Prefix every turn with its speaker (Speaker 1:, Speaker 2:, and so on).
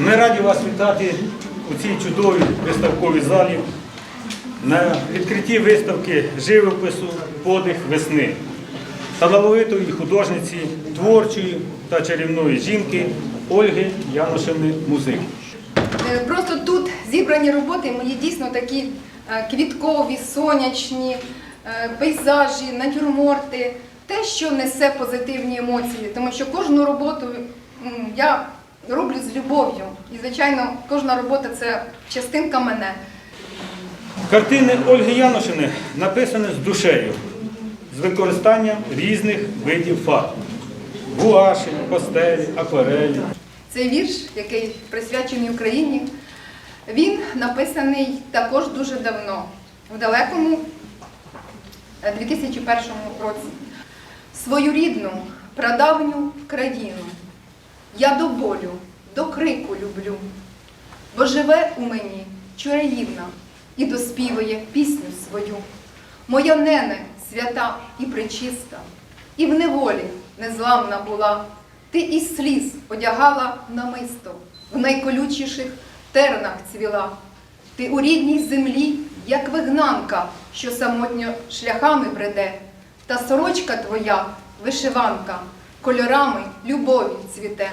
Speaker 1: Ми раді вас вітати у цій чудовій виставковій залі на відкритті виставки живопису Подих весни талановитої художниці, творчої та чарівної жінки Ольги Яношевни Музик.
Speaker 2: Е, Просто тут зібрані роботи мої дійсно такі е, квіткові, сонячні, е, пейзажі, натюрморти, те, що несе позитивні емоції, тому що кожну роботу я роблю з любов'ю. І, звичайно, кожна робота це частинка мене.
Speaker 1: Картини Ольги Яношини написані з душею, з використанням різних видів фарб. Гуаші, пастелі, акварелі.
Speaker 2: Цей вірш, який присвячений Україні, він написаний також дуже давно, в далекому е, 2001 році. Свою рідну, прадавню країну я до болю, до крику люблю, бо живе у мені чураївна і доспівує пісню свою. Моя нене свята і пречиста, і в неволі незламна була. Ти із сліз одягала намисто, в найколючіших тернах цвіла. Ти у рідній землі, як вигнанка, що самотньо шляхами бреде, та сорочка твоя, вишиванка, кольорами любові цвіте.